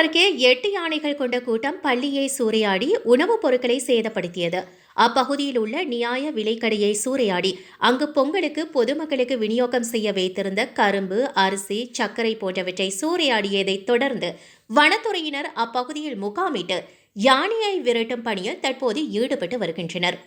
அருகே எட்டு யானைகள் கொண்ட கூட்டம் பள்ளியை சூறையாடி உணவுப் பொருட்களை சேதப்படுத்தியது. அப்பகுதியில் உள்ள நியாய விலைக்கடையை சூறையாடி அங்கு பொங்கலுக்கு பொதுமக்களுக்கு விநியோகம் செய்ய வைத்திருந்த கரும்பு அரிசி சர்க்கரை போன்றவற்றை சூறையாடியதைத் தொடர்ந்து வனத்துறையினர் அப்பகுதியில் முகாமிட்டு யானையை விரட்டும் பணியில் தற்போது ஈடுபட்டு வருகின்றனர்.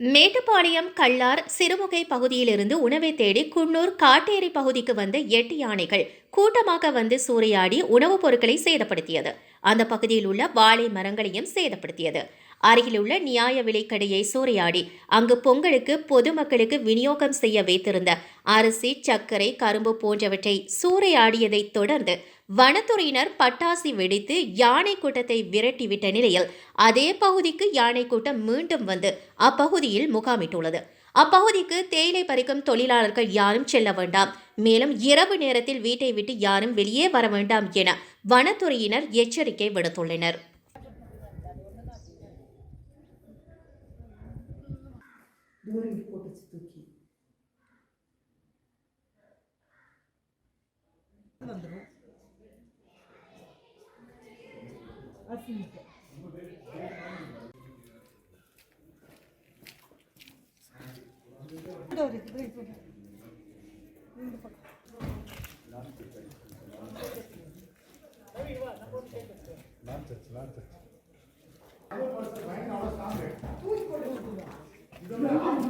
மேட்டுப்பாளையம் கல்லார் சிறுமுகை பகுதியிலிருந்து உணவை தேடி குன்னூர் காட்டேரி பகுதிக்கு வந்த எட்டு யானைகள் கூட்டமாக வந்து சூறையாடி உணவுப் பொருட்களை சேதப்படுத்தியது. அந்த பகுதியில் உள்ள வாழை மரங்களையும் சேதப்படுத்தியது. அருகிலுள்ள நியாய விலைக்கடையை சூறையாடி அங்கு பொங்கலுக்கு பொதுமக்களுக்கு விநியோகம் செய்ய வைத்திருந்த அரிசி சர்க்கரை கரும்பு போன்றவற்றை சூறையாடியதைத் தொடர்ந்து வனத்துறையினர் பட்டாசி வெடித்து யானை கூட்டத்தை விரட்டிவிட்ட நிலையில் அதே பகுதிக்கு யானை கூட்டம் மீண்டும் வந்து அப்பகுதியில் முகாமிட்டுள்ளது. அப்பகுதிக்கு தேயிலை பறிக்கும் தொழிலாளர்கள் யாரும் செல்ல வேண்டாம். மேலும் இரவு நேரத்தில் வீட்டை விட்டு யாரும் வெளியே வர வேண்டாம் என வனத்துறையினர் எச்சரிக்கை விடுத்துள்ளனர். говорили в кодекс Туки. Афинка. Добрый, добрый, добрый. Lantet, lantet.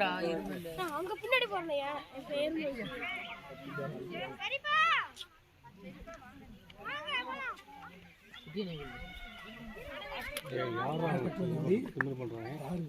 எட்டுங்க சார் குட்டியோட நைட்டு இங்கே தான் நாங்கள் அந்த கோயில்கிட்ட கோயில் கேட்டை இருமல் அங்க பின்னாடி போறலையா என் பேர் யாரா பண்றாங்க